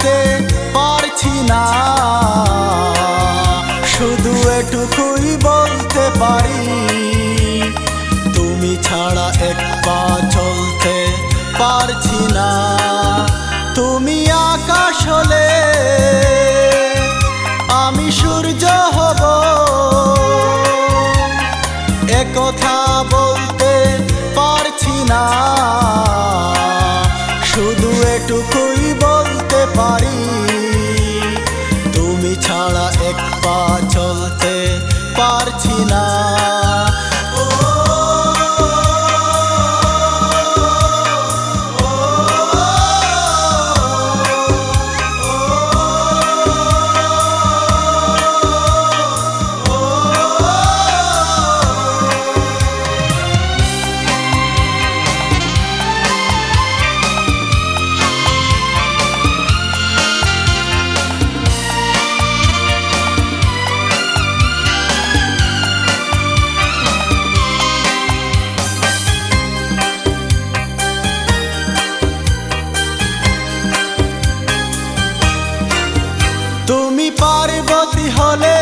বলতে পারছি না। শুধু এটুকুই বলতে পারি, তুমি ছাড়া এক পা চলতে পারছি না। তুমি আকাশ হলে আমি সূর্য হব। একথা বলতে পারছি না। ছাড়া এক পা চলতে পারছি না। পার্বতী হলে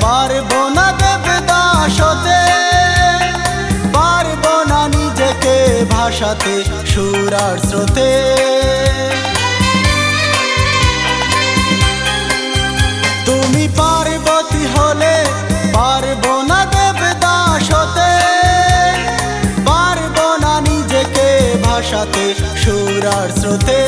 পারব না দেবদাস হতে। পারব না নিজেকে ভাষাতে সুরার স্রোতে। তুমি পার্বতী হলে পারব না দেবদাস হতে। পারব না নিজেকে ভাষাতে সুরার স্রোতে।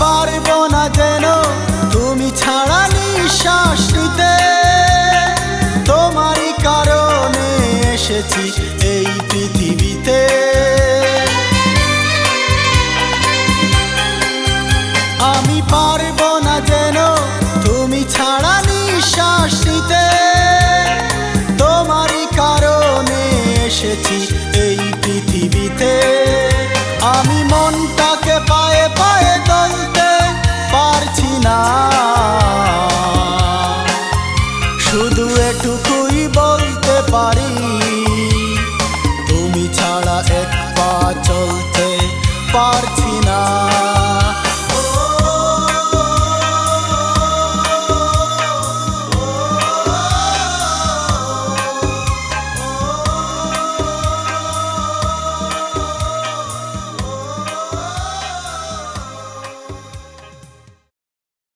পারব না যেন। তুমি ছাড়া নিঃশ্বাস নিতে তোমারই কারণে এসেছি এই পৃথিবীতে। আমি পারব